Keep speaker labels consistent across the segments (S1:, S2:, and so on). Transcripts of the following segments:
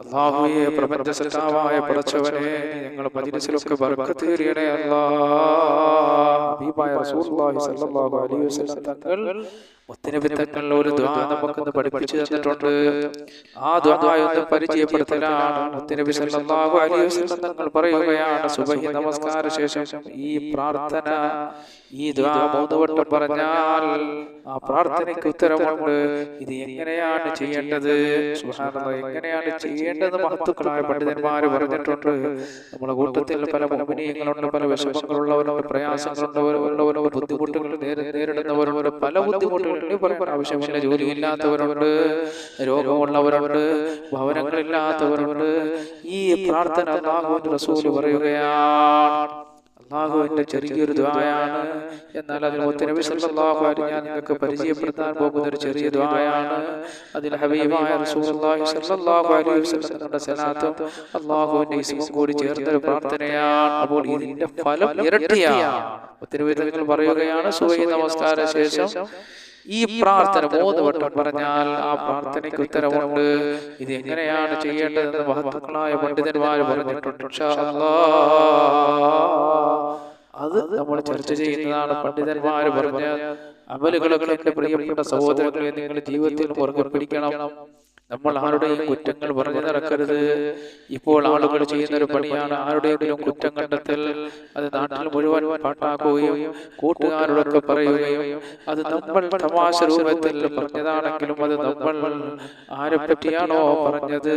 S1: അള്ളാഹുയെ പ്രപഞ്ച സൃഷ്ടാവായ പടച്ചവനെ ഞങ്ങൾ മജിലിസിലൊക്കെ ബർക്കത്തേറിയണേ അല്ലാ. ഹബീബായ റസൂലുള്ളാഹി സ്വല്ലല്ലാഹു അലൈഹി വസല്ലം തങ്ങൾ മുത്തനബി തങ്ങൾ ഒരു ദ്വാ നമുക്കൊന്ന് പഠിപ്പിച്ചു തന്നിട്ടുണ്ട്. ആ പരിചയപ്പെടുത്തലാണ്. മുത്തനബി സല്ലല്ലാഹു അലൈഹി വസല്ലം തങ്ങൾ പറയുകയാണ്. സുബഹി നമസ്കാര ശേഷം ഈ പ്രാർത്ഥന. ഈ ദ്വാ മൂന്ന് വട്ടം പറഞ്ഞാൽ ആ പ്രാർത്ഥനയ്ക്ക് ഉത്തരമുണ്ട്. ഇത് എങ്ങനെയാണ് ചെയ്യേണ്ടത്? എങ്ങനെയാണ് ചെയ്യേണ്ടത്? മഹത്തുക്കളായ പണ്ഡിതന്മാര് പറഞ്ഞിട്ടുണ്ട്. നമ്മുടെ കൂട്ടത്തിൽ പല മോഹിനിയങ്ങളുണ്ട് പല വിഷമങ്ങളുള്ളവരുണ്ട് പ്രയാസങ്ങളുള്ളവരോ ബുദ്ധിമുട്ടുകൾ നേരിടുന്നവരോ പല ബുദ്ധിമുട്ടുകൾ പറയാൻ ആവശ്യമില്ല ജോലിയില്ലാത്തവരുണ്ട് രോഗമുള്ളവരുണ്ട് ഭവനങ്ങളില്ലാത്തവരുണ്ട്. ഈ പ്രാർത്ഥന അള്ളാഹുവിന്റെ റസൂൽ പറയുകയാണ് അള്ളാഹുവിന്റെ ചെറിയൊരു ദ്വായാണ്. എന്നാൽ അതിൽ മുത്തനബി സല്ലല്ലാഹു അലൈഹി ഞാൻ നിങ്ങൾക്ക് പരിചയപ്പെടുത്താൻ പോകുന്ന ഒരു ചെറിയ ദ്വായാണ്. അതിൽ ഹബീബായ റസൂലുള്ളാഹി സല്ലല്ലാഹു അലൈഹി വസല്ലം തങ്ങളുടെ സലാത്തും അള്ളാഹുവിന്റെ ഇസ്മും കൂടി ചേർന്ന ഒരു പ്രാർത്ഥനയാണ്. അപ്പോൾ ഇതിന്റെ ഫലം ഇരട്ടിയാണ്. മുത്തനബി തങ്ങൾ പറയുകയാണ് സുബഹി നമസ്കാര ശേഷം ഈ പ്രാർത്ഥന മൂന്ന് വട്ടം പറഞ്ഞാൽ ആ പ്രാർത്ഥനയ്ക്ക് ഉത്തരവുണ്ട്. ഇത് എങ്ങനെയാണ് ചെയ്യേണ്ടതെന്ന് മഹത്വങ്ങളായ പണ്ഡിതന്മാർ പറഞ്ഞിട്ടുണ്ട്. അത് നമ്മൾ ചർച്ച ചെയ്യുന്നതാണ് പണ്ഡിതന്മാർ പറഞ്ഞ അമലുകളൊക്കെ പ്രിയപ്പെട്ട സഹോദരങ്ങളെ നിങ്ങളുടെ ജീവിതത്തിൽ മുറുകെ പിടിക്കണം. നമ്മൾ ആരുടെയും കുറ്റങ്ങൾ പറഞ്ഞു നടക്കരുത്. ഇപ്പോൾ ആളുകൾ ചെയ്യുന്ന ഒരു പണിയാണ് ആരുടെയെങ്കിലും കുറ്റം കണ്ടെത്തൽ. അത് നാട്ടിൽ മുഴുവൻ പാട്ടാക്കുകയും കൂട്ടുകാരോടൊക്കെ പറയുകയും അത് നമ്മൾ തമാശ രൂപത്തിൽ പറഞ്ഞതാണെങ്കിലും അത് നമ്മൾ ആരെ പറ്റിയാണോ പറഞ്ഞത്?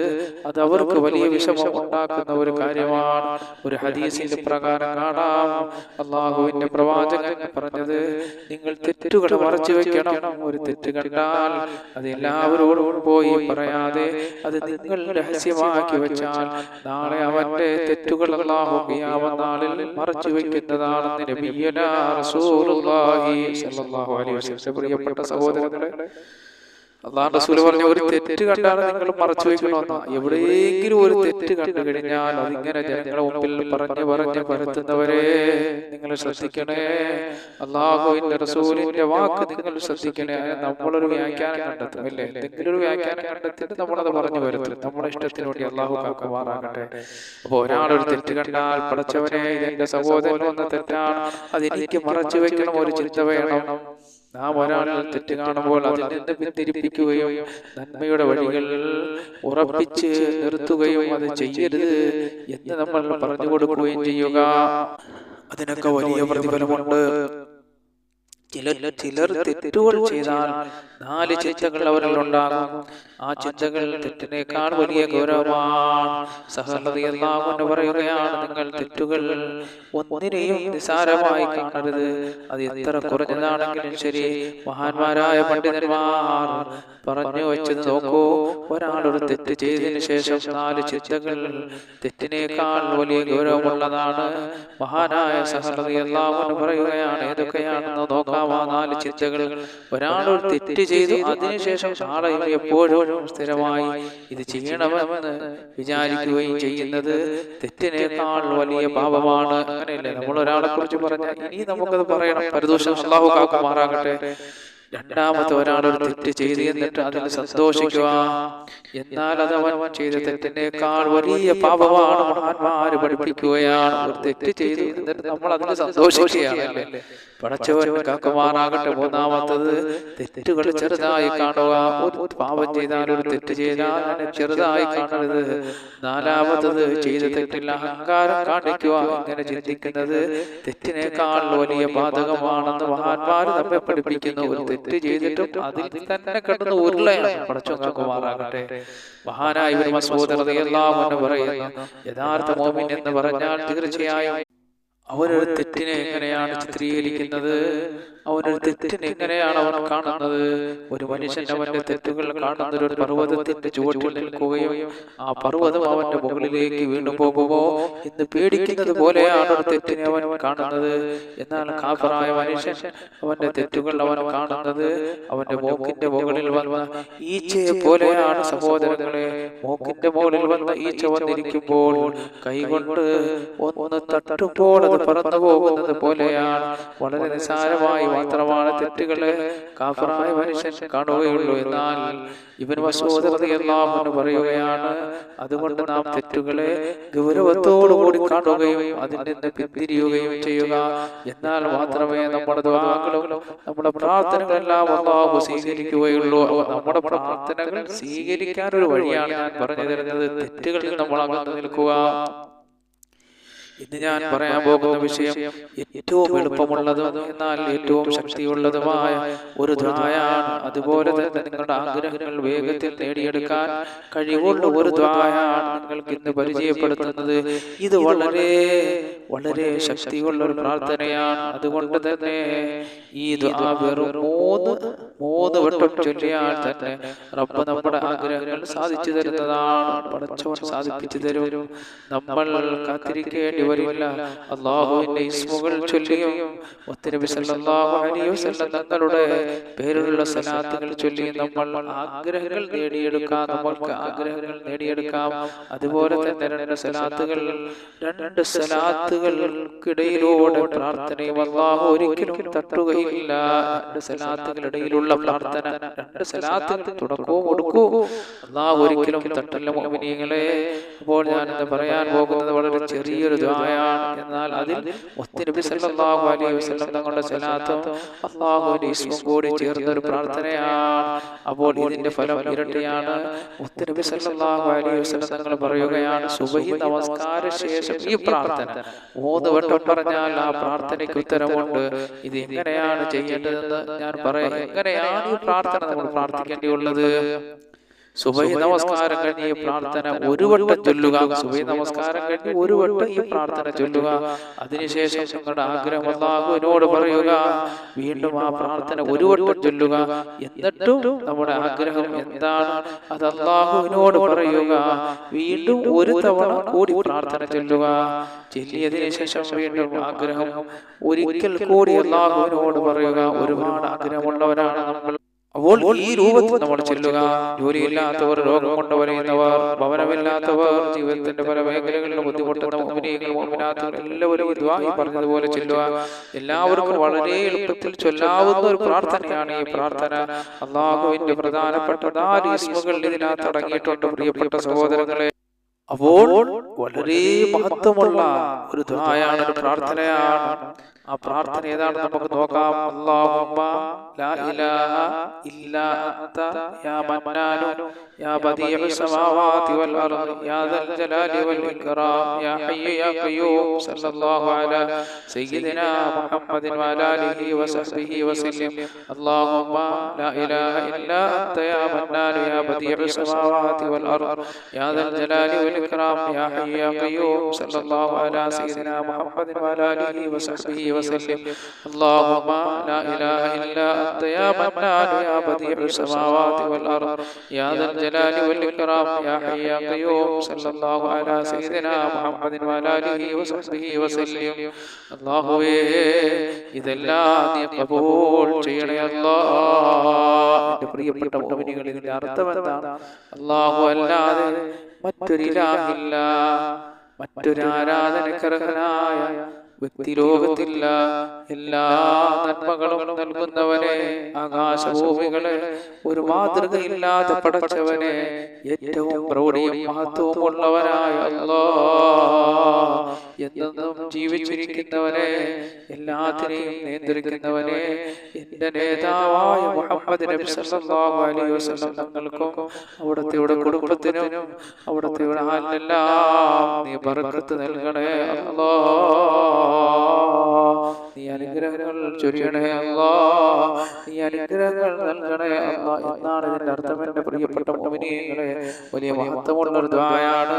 S1: അത് അവർക്ക് വലിയ വിഷമം ഉണ്ടാക്കുന്ന ഒരു കാര്യമാണ്. ഒരു ഹദീസിന്റെ പ്രകാരം കാണാം. അള്ളാഹുവിന്റെ പ്രവാചകൻ പറഞ്ഞത് നിങ്ങൾ തെറ്റുകൾ മറച്ചു വെക്കണം. ഒരു തെറ്റ് കണ്ടാൽ അത് എല്ലാവരോടും പോയി പറയാതെ അത് നിങ്ങൾ രഹസ്യമാക്കി വെച്ചാൽ നാളെ അവന്റെ തെറ്റുകൾ നാളിൽ മറച്ചു വെക്കുന്നതാണെന്ന് വസല്ലം. പ്രിയപ്പെട്ട സഹോദരങ്ങളെ അള്ളാഹ് റസൂൽ പറഞ്ഞ ഒരു തെറ്റ് കണ്ടാണ് നിങ്ങൾ മറച്ചു വെക്കണമെന്ന എവിടെയെങ്കിലും ഒരു തെറ്റ് കണ്ടു കഴിഞ്ഞാൽ അതിങ്ങനെ ജനങ്ങളെ മുമ്പിൽ പറഞ്ഞു പറഞ്ഞ് പരത്തുന്നവരെ നിങ്ങൾ ശ്രദ്ധിക്കണേ. അള്ളാഹുവിന്റെ റസൂലിന്റെ വാക്ക് നിങ്ങൾ ശ്രദ്ധിക്കണേ. നമ്മളൊരു വ്യാഖ്യാനം കണ്ടെത്തും അല്ലേ? എന്തെങ്കിലും ഒരു വ്യാഖ്യാനം കണ്ടെത്തിയിട്ട് നമ്മളത് പറഞ്ഞു വരുത്തും. നമ്മുടെ ഇഷ്ടത്തിന് വേണ്ടി അള്ളാഹു കാക്കുമാറാകട്ടെ അപ്പൊ ഒരാളൊരു തെറ്റ് കണ്ടാൽ പടച്ചവനെ എന്റെ സഹോദരൻ വന്ന തെറ്റാണ്. അതെനിക്ക് മറച്ചു വെക്കണം ഒരു ചിന്ത വേണം. നാം ഒരാളിൽ തെറ്റ് കാണുമ്പോൾ അതിൽ നിന്ന് പിന്തിരിപ്പിക്കുകയും നന്മയുടെ വഴികൾ ഉറപ്പിച്ച് നിർത്തുകയും അത് ചെയ്യരുത് എന്ന് നമ്മൾ പറഞ്ഞു കൊടുക്കുകയും ചെയ്യുക. അതിനൊക്കെ വലിയ പ്രതിഫലമുണ്ട്. ചിലർ ചിലർ തെറ്റുകൾ ചെയ്താൽ നാല് ചിന്തകൾ അവരിൽ ഉണ്ടാകും. ആ ചിന്തകൾ തെറ്റിനേക്കാൾ വലിയ ഗൗരവമാണ്. സഹൃദയെല്ലാം പറയുകയാണ് നിങ്ങൾ തെറ്റുകൾ. ഒന്നിനെയും നിസാരമായി കാണരുത്. അത് എത്ര കുറഞ്ഞതാണെങ്കിലും ശരി. മഹാന്മാരായ പണ്ഡിതന്മാർ പറഞ്ഞു വെച്ചത് നോക്കൂ. ഒരാളൊരു ഒരു തെറ്റ് ചെയ്തതിന് ശേഷം നാല് ചിന്തകൾ തെറ്റിനേക്കാൾ വലിയ ഗൗരവമുള്ളതാണ്. മഹാനായ സഹൃദയെല്ലാം പറയുകയാണ്. ഏതൊക്കെയാണെന്ന് നോക്കാം. നാല് ചിന്തകൾ ഒരാൾ ഒരു തെറ്റ് ചെയ്തു അതിനുശേഷം നാളെ എപ്പോഴും സ്ഥിരമായി ഇത് ചെയ്യണമെന്ന് വിചാരിക്കുകയും ചെയ്യുന്നത് തെറ്റിനേക്കാൾ വലിയ പാപമാണ്. അങ്ങനെയല്ലേ? നമ്മൾ ഒരാളെ കുറിച്ച് പറഞ്ഞാൽ ഇനി നമുക്കത് പറയണം. പരിദോഷം അള്ളാഹു കാക്കുമാറാകട്ടെ രണ്ടാമത്തെ ഒരാൾ ഒരു തെറ്റ് ചെയ്തു എന്നിട്ട് അതിൽ സന്തോഷിക്കുക. എന്നാൽ അത് അവൻ ചെയ്ത തെറ്റിനേക്കാൾ വലിയ പാപമാണ് മഹാന്മാര് പഠിപ്പിക്കുകയാണ്. ഒരു തെറ്റ് ചെയ്തു എന്നിട്ട് നമ്മൾ അതിൽ സന്തോഷിക്കുകയാണ് പടച്ചവൻ കാക്കുമാറാകട്ടെ മൂന്നാമത്തത് തെറ്റുകൾ ചെറുതായി കാണുക. ഒരു പാപം ചെയ്താൽ ഒരു തെറ്റ് ചെയ്താൽ ചെറുതായി കാണരുത്. നാലാമത്തത് ചെയ്ത തെറ്റിൽ അഹങ്കാരം കാണിക്കുക. ഇങ്ങനെ ചിന്തിക്കുന്നത് തെറ്റിനേക്കാൾ വലിയ ബാധകമാണെന്ന് മഹാന്മാര് നമ്മെ പഠിപ്പിക്കുന്ന. ഒരു തെറ്റ് ചെയ്തിട്ടും അതിൽ തന്നെ കിടന്ന് ഉരുളയാണ്. മഹാനായ ഒരു മസൂദ് റളിയല്ലാഹു അൻഹു പറയുന്നു യഥാർത്ഥ മോമിൻ എന്ന് പറഞ്ഞാൽ തീർച്ചയായും അവരൊരു തെറ്റിനെ എങ്ങനെയാണ് ചിത്രീകരിക്കുന്നത്? അവനൊരു തെറ്റിനെ എങ്ങനെയാണ് അവൻ കാണുന്നത്. ഒരു മനുഷ്യൻ അവന്റെ തെറ്റുകൾ കാണുന്ന ഒരു പർവതത്തിന്റെ ചുവട്ടിൽ നിൽക്കുകയും ആ പർവതം അവന്റെ മുകളിലേക്ക് വീണ്ടും പോകുമോ എന്ന് പേടിക്കുന്നത് പോലെയാണ് ഒരു തെറ്റിനെ അവൻ കാണുന്നത്. എന്നാൽ കാഫറായ മനുഷ്യൻ അവന്റെ തെറ്റുകൾ അവൻ കാണുന്നത് അവന്റെ മൂക്കിന്റെ മുകളിൽ വന്ന ഈച്ചയെ പോലെയാണ് സഹോദരങ്ങളെ. മൂക്കിന്റെ മുകളിൽ വന്ന ഈച്ച വന്നിരിക്കുമ്പോൾ കൈകൊണ്ട് ഒന്ന് തട്ടുമ്പോൾ അത് പറന്നു പോകുന്നത് പോലെയാണ്. വളരെ നിസാരമായി മാത്രമാണ് തെറ്റുകൾ കാഫറായ മനുഷ്യൻ കാണുകയുള്ളൂ. എന്നാൽ ഇവൻ വസോദറിയെല്ലാം പറയുകയാണ് അതുകൊണ്ട് നാം തെറ്റുകളെ ഗൗരവത്തോടുകൂടി കാണുകയും അതിൽ നിന്ന് പിന്തിരിയുകയും ചെയ്യുക. എന്നാൽ മാത്രമേ നമ്മുടെ ദ്വാരങ്ങളും നമ്മുടെ പ്രാർത്ഥനകളെല്ലാം അള്ളാഹു സ്വീകരിക്കുകയുള്ളൂ. നമ്മുടെ പ്രാർത്ഥനകൾ സ്വീകരിക്കാൻ ഒരു വഴിയാണ് ഞാൻ പറഞ്ഞു തരുന്നത് തെറ്റുകളിൽ നമ്മൾ അകന്നു നിൽക്കുക. ഇന്ന് ഞാൻ പറയാൻ പോകുന്ന വിഷയം ഏറ്റവും എളുപ്പമുള്ളതും എന്നാൽ ഏറ്റവും ശക്തിയുള്ളതുമായ ഒരു ദ്വായാണ്. അതുപോലെ തന്നെ നിങ്ങളുടെ ആഗ്രഹങ്ങൾ വേഗത്തിൽ നേടിയെടുക്കാൻ കഴിവുള്ള ഒരു ദ്വായാണ് നിങ്ങൾക്ക് ഇന്ന് പരിചയപ്പെടുത്തുന്നത്. ഇത് വളരെ വളരെ ശക്തിയുള്ള ഒരു പ്രാർത്ഥനയാണ്. അതുകൊണ്ട് തന്നെ ഈ വെറും മൂന്ന് മൂന്ന് വട്ടം ചൊല്ലിയാൽ തന്നെ റബ്ബ് നമ്മുടെ ആഗ്രഹങ്ങൾ സാധിച്ചു തരുന്നതാണ്. പടച്ചവൻ സാധിപ്പിച്ചു തരും. നമ്മൾ കാത്തിരിക്കേണ്ടി വരില്ല. അള്ളാഹുവിന്റെ ഇസ്മുകൾ ചൊല്ലിയും ഒത്തിരി സല്ലല്ലാഹു അലൈഹി വസല്ലം തങ്ങളുടെ പേരിലുള്ള സലാത്തുകൾ ചൊല്ലിയും നമ്മൾ ആഗ്രഹങ്ങൾ നേടിയെടുക്കാം. നമ്മൾക്ക് ആഗ്രഹങ്ങൾ നേടിയെടുക്കാം. അതുപോലെ തന്നെ രണ്ട് സലാത്തുകൾ രണ്ട് സലാത്തുകൾക്കിടയിലൂടെ പ്രാർത്ഥനയും അള്ളാഹു ഒരിക്കലും തട്ടുകയില്ല. രണ്ട് സലാത്തുകളിടയിലുള്ള പ്രാർത്ഥന രണ്ട് സലാത്തുകൾ തുടക്കവും കൊടുക്കൂ അള്ളാഹു ഒരിക്കലും തട്ടല്ല മോമിനിയങ്ങളെ അപ്പോൾ ഇന്ന് പറയാൻ പോകുന്നത് വളരെ ചെറിയൊരു ദ്വായാണ് എന്നാൽ അതിൽ നബി സല്ലല്ലാഹു അലൈഹി വസല്ലം തങ്ങളുടെ സലാത്തും അള്ളാഹുവിന്റെ ഇസ്മും കൂടി ചേർന്ന ഒരു പ്രാർത്ഥനയാണ്. അപ്പോൾ ഇതിന്റെ ഫലം ഇരട്ടിയാണ്. നബി സല്ലല്ലാഹു അലൈഹി വസല്ലം തങ്ങൾ പറയുകയാണ് സുബഹി നമസ്കാര ശേഷം ഈ പ്രാർത്ഥന. മൂന്ന് വട്ടം പറഞ്ഞാൽ ആ പ്രാർത്ഥനയ്ക്ക് ഉത്തരമുണ്ട്. ഇത് എങ്ങനെയാണ് ചെയ്യേണ്ടതെന്ന് ഞാൻ പറയാം. എങ്ങനെയാണ് ഈ പ്രാർത്ഥന നമ്മൾ പ്രാർത്ഥിക്കേണ്ടിയുള്ളത്? സുബൈ നമസ്കാരം കഴിഞ്ഞ് ഈ പ്രാർത്ഥന ഒരു വട്ടം ചൊല്ലുക സുബൈ നമസ്കാരം കഴിഞ്ഞ് ഒരു വട്ടം ഈ പ്രാർത്ഥന ചൊല്ലുക. അതിനുശേഷം നിങ്ങളുടെ ആഗ്രഹം അള്ളാഹുവിനോട് പറയുക വീണ്ടും ആ പ്രാർത്ഥന ഒരു വട്ടം ചൊല്ലുക. എന്നിട്ടും നമ്മുടെ ആഗ്രഹം എന്താണ്? അത് അള്ളാഹുവിനോട് പറയുക. വീണ്ടും ഒരു തവണ കൂടി പ്രാർത്ഥന ചൊല്ലുക. ചൊല്ലിയതിനു ശേഷം വീണ്ടും ആഗ്രഹം ഒരിക്കൽ കൂടി അള്ളാഹുവിനോട് പറയുക. ഒരുപാട് ആഗ്രഹമുള്ളവരാണ് നമ്മൾ. അപ്പോൾ ഈ രൂപത്തിൽ നമ്മൾ ചെല്ലുക. ജോലിയില്ലാത്തവർ രോഗം കൊണ്ട് വലയുന്നവർ ഭവനമില്ലാത്തവർ ജീവിതത്തിന്റെ പല മേഖലകളിലും ബുദ്ധിമുട്ടുന്ന എല്ലാവരും ഇതുവായി പറഞ്ഞതുപോലെ ചെല്ലുക. എല്ലാവർക്കും വളരെ എളുപ്പത്തിൽ ചൊല്ലാവുന്ന ഒരു പ്രാർത്ഥനയാണ് ഈ പ്രാർത്ഥന. അള്ളാഹുവിന്റെ പ്രധാനപ്പെട്ട ഇതിനകത്ത് അടങ്ങിയിട്ടുണ്ട് പ്രിയപ്പെട്ട സഹോദരങ്ങളെ. അപ്പോൾ വളരെ മഹത്വമുള്ള ഒരു ദ്വായാണ് ഒരു പ്രാർത്ഥനയാണ് ആ പ്രാർത്ഥന ഏതാണ് നമുക്ക് നോക്കാം. അല്ലാഹുമ്മ ലാ ഇലാഹ ഇല്ലാ അൻത യാ മന്നാനു يا بديع السماوات والأرض يا ذا الجلال والإكرام يا حي يا قيوم صلى الله على سيدنا محمد وعلى آله وصحبه وسلم. اللهم لا إله إلا أنت يا منان يا بديع السماوات والأرض. يا ذا الجلال والإكرام يا حي يا قيوم صلى الله على سيدنا محمد وعلى آله وصحبه وسلم. اللهم لا إله إلا أنت يا منان يا بديع السماوات والأرض. يا ذا الجلال والإكرام يا حي يا قيوم صلى الله على سيدنا محمد وعلى آله وصحبه وسلم الله ഇതെല്ലാം നീ കബൂൾ ചെയ്യണേ അല്ലാ എന്റെ പ്രിയപ്പെട്ട മോമിനികൾ ഇതിന്റെ അർത്ഥം എന്താണ് അല്ലാഹു അല്ലാതെ മറ്റൊരിലാഹില്ല മറ്റൊരു ആരാധനക്കർഹനായ വ്യക്തി ലോകത്തില്ല എല്ലാ നന്മകളും നൽകുന്നവനെ ആകാശഭൂമികളെ ഒരു മാതൃകയില്ലാതെ പടച്ചവനെ ഏറ്റവും പ്രൗഢിയും മഹത്വവും ഉള്ളവനായ അല്ലാ എന്നും ജീവിച്ചിരിക്കുന്നവനെ എല്ലാത്തിനെയും നിയന്ത്രിക്കുന്നവനെ എന്റെ നേതാവായ മുഹമ്മദ് നബി സല്ലല്ലാഹു അലൈഹി തങ്ങൾക്കും അവിടുത്തെ കുടുംബത്തിനും അവിടുത്തെ ആലിനെല്ലാം നീ ബർക്കത്ത് നൽകണേ അല്ലാ നീ അനുഗ്രഹങ്ങൾ ചൊരിയണേ അല്ലാ നീ അനുഗ്രഹങ്ങൾ നൽകണേ അല്ലാ എന്നാണ് ഇതിന്റെ അർത്ഥം. എന്റെ പ്രിയപ്പെട്ട മോമിനിയങ്ങളെ വലിയ മഹത്വമുള്ള ഒരു ദ്വായാണ്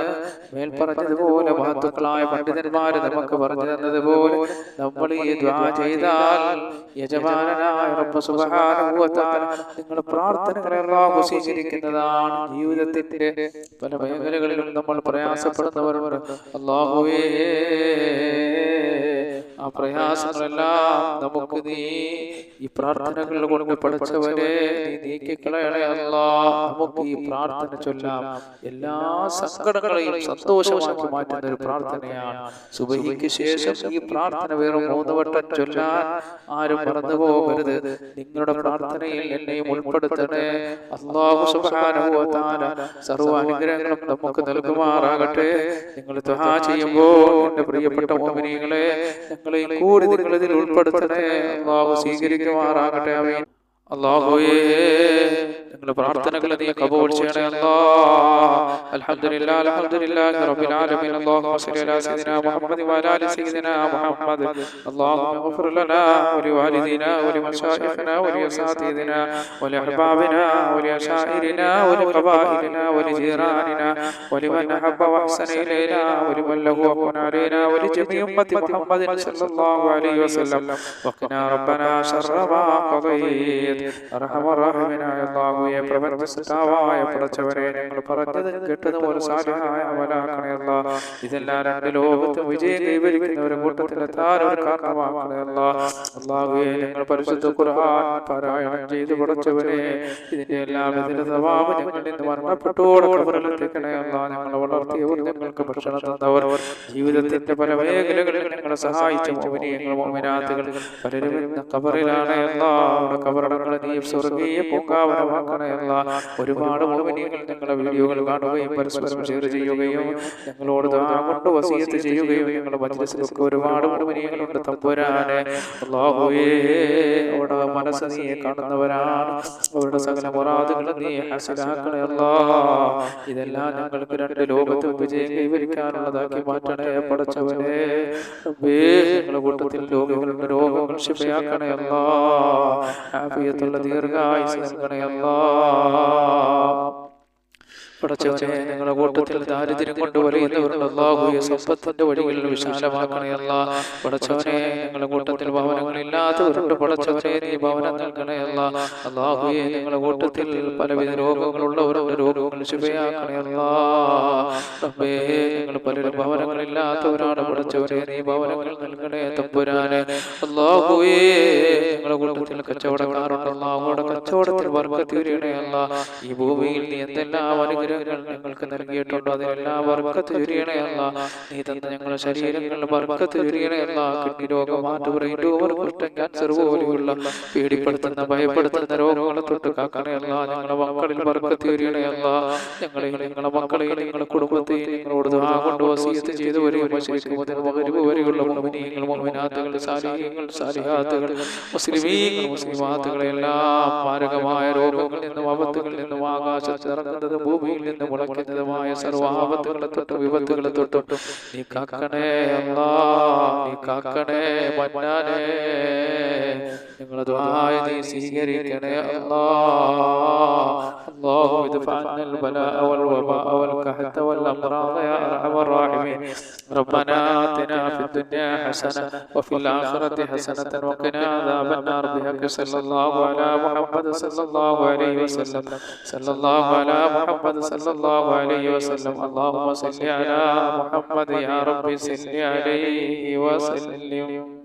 S1: മേൽ പറഞ്ഞതുപോലെ മഹത്വക്കളായ പണ്ഡിതന്മാര് നമുക്ക് പറഞ്ഞു തന്നതുപോലെ നമ്മൾ ഈ ദ്വാ ചെയ്താൽ യജമാനായ റബ്ബ് സുബ്ഹാനഹു വ തആല നിങ്ങളുടെ പ്രാർത്ഥനകളെ അല്ലാഹു സ്വീകരിക്കുന്നതാണ് ജീവിതത്തിന്റെ പല മേഖലകളിലും നമ്മൾ പ്രയാസപ്പെടുന്നവർ അല്ലാഹുവേ. ആ പ്രയാസങ്ങളെല്ലാം നമുക്ക് നീ ഈ പ്രാർത്ഥനകൾ കൊണ്ട് പഠിച്ചവരെ നമുക്ക് ഈ പ്രാർത്ഥന ചൊല്ലാം എല്ലാ സങ്കടങ്ങളെയും സന്തോഷമാക്കി മാറ്റുന്ന ഒരു പ്രാർത്ഥനയാണ്. സുബഹിക്ക് ശേഷം ഈ പ്രാർത്ഥന വേറെ മൂന്ന് വട്ടം ചൊല്ലാൻ ആരും മറന്നു പോകരുത്. നിങ്ങളുടെ പ്രാർത്ഥനയിൽ എന്നെയും ഉൾപ്പെടുത്തണേ. അള്ളാഹു തആല സർവ നമുക്ക് നൽകുമാറാകട്ടെ. നിങ്ങൾ ചെയ്യുമ്പോൾ എന്റെ പ്രിയപ്പെട്ട മോമിനികളെ ഞങ്ങളെ കൂടി നിങ്ങളിതിൽ ഉൾപ്പെടുത്തണേ സ്വീകരിക്കുമാറാകട്ടെ. ആമീൻ. അള്ളാഹുവേ ഞങ്ങളുടെ പ്രാർത്ഥനകൾ നീ കബൂൽ ചെയ്യണേ അല്ലാ അൽഹംദുലില്ലാ അൽഹംദുലില്ലാഹി റബ്ബിൽ ആലമീൻ അല്ലാഹുമ്മ സ്വല്ലി അലാ സയ്യിദിനാ മുഹമ്മദ് വഅലാ ആലി സയ്യിദിനാ മുഹമ്മദ് اللهم اغفر لنا ولوالدينا ولمشايخنا ولأساتذتنا ولأحبابنا ولأشائرنا ولقبائلنا ولجيراننا ولمن أحب وأحسن إلينا ولمن له حق علينا ولجميع أمة محمد صلى الله عليه وسلم وقنا ربنا شر ما قضيت ഞങ്ങൾ രണ്ട് ഞങ്ങൾ പരിശുദ്ധ ഖുർആൻ പാരായണം ചെയ്ത് ഭക്ഷണം തന്നവർ. ജീവിതത്തിന്റെ പല മേഖലകളിൽ ഞങ്ങളെ സഹായിച്ചു പലരും കബറിലാണ് എല്ലാ കബറടങ്ങൾ കബറടങ്ങളെ നീ സ്വർഗീയ പൂങ്കാവനമാക്കണമെന്ന ഒരുപാട് മുഴുവനീകൾ ഞങ്ങളുടെ വീഡിയോകൾ കാണുകയും പരസ്പരം ഷെയർ ചെയ്യുകയും ഞങ്ങളോട് കൊണ്ട് വസീയത്ത് ചെയ്യുകയും ഞങ്ങളുടെ മജ്ലിസിലൊക്കെ ഒരുപാട് മുഴുവനീകളുണ്ട് തമ്പുരാനെ. അല്ലാഹുവേ അവിടെ മനസ്സ് നീ കാണുന്നവരാണ്. അവരുടെ സകല മുറാദുകൾ നീ ഹസിലാക്കണേ അല്ലാ. ഇതെല്ലാം ഞങ്ങൾക്ക് രണ്ട് ലോകത്ത് വിജയം കൈവരിക്കാനുള്ളതാക്കി മാറ്റണേ പടച്ചവനെ. ഞങ്ങളുടെ കൂട്ടത്തിൽ രോഗികളുടെ രോഗങ്ങൾ ശിഫയാക്കണേ അല്ലാ. ആഫിയത്തുള്ള ദീർഘായുസ് നൽകണേ അല്ലാ പടച്ചവനെ ഞങ്ങളുടെ കൂട്ടത്തിൽ ദാരിദ്ര്യം കൊണ്ട് വലയുന്നവരുണ്ട് അള്ളാഹുയെ സമ്പത്തിന്റെ വഴികളിൽ വിശാലമാക്കണേ അല്ല. പടച്ചവനെ ഞങ്ങളുടെ കൂട്ടത്തിൽ ഭവനങ്ങളില്ലാത്തവരുണ്ട് പടച്ചവനെ നീ ഭവനം നൽകണേ അല്ല. അള്ളാഹുയെ ഞങ്ങളുടെ കൂട്ടത്തിൽ പലവിധ രോഗങ്ങളുള്ളവരുണ്ട് രോഗങ്ങൾ ശുഭയാക്കണേ അല്ല. റബ്ബേ ഞങ്ങൾ പലരും ഭവനങ്ങളില്ലാത്തവരാണ് പടച്ചവനെ നീ ഭവനങ്ങൾ നൽകണേ തമ്പുരാനെ അള്ളാഹുയെ ഞങ്ങളുടെ കൂട്ടത്തിൽ കച്ചവടക്കാരുണ്ട്. അള്ളാഹുടെ കച്ചവടത്തിൽ അല്ല. ഈ ഭൂമിയിൽ നീ എന്തെല്ലാം അനുഗ്രഹങ്ങൾ ഞങ്ങൾക്ക് നൽകിയിട്ടുണ്ടോ അതിനെല്ലാം വർക്കത്ത് ചുരിയണയല്ല നീ തന്ന ഞങ്ങളുടെ ശരീരങ്ങളിൽ വർക്കത്ത് ചുരിയണയല്ല കിഡ്നി രോഗം മാറ്റുപറയും ട്യൂമർ കുഷ്ഠം ക്യാൻസർ പോലെയുള്ള പേടിപ്പെടുത്തുന്ന ഭയപ്പെടുത്തുന്ന രോഗങ്ങളെ തൊട്ട് കാക്കണയല്ല ഞങ്ങളുടെ മക്കളിൽ വർക്കത്ത് ചുരിയണയല്ല ഞങ്ങളെ ഞങ്ങളുടെ മക്കളെയും ഞങ്ങളുടെ കുടുംബത്തെയും നിങ്ങളോട് ദാ കൊണ്ട് വസീയത്ത് ചെയ്തു വരികയും ശരിക്കും മുതൽ മകരിവ് വരെയുള്ള മോമിനിയങ്ങൾ മോമിനാത്തുകൾ സാലിഹ്യങ്ങൾ സാലിഹാത്തുകൾ മുസ്ലിമാത്തുകളെല്ലാം മാരകമായ രോഗങ്ങളിൽ നിന്നും ആപത്തുകളിൽ നിന്നും ആകാശത്ത് ഇറങ്ങുന്നത് നിന്ന് മുളയ്ക്കുന്നതുമായ സർവാപത്തുകളെ തൊട്ടും വിപത്തുകളെ തൊട്ടും. നീ കാക്കണേ നീ കാക്കണേ മന്നാനേ. ഞങ്ങളുടെ നീ സ്വീകരിക്കണേ അല്ലാഹു ബലാ വൽ والقحط والامراض يا أرحم الراحمين. ربنا آتنا في الدنيا حسنة وفي الآخرة حسنة وقنا عذاب النار. بحق صلى الله على محمد صلى الله عليه وسلم. صلى الله على محمد صلى الله عليه وسلم. اللهم صل على محمد يا رب صل عليه وسلم.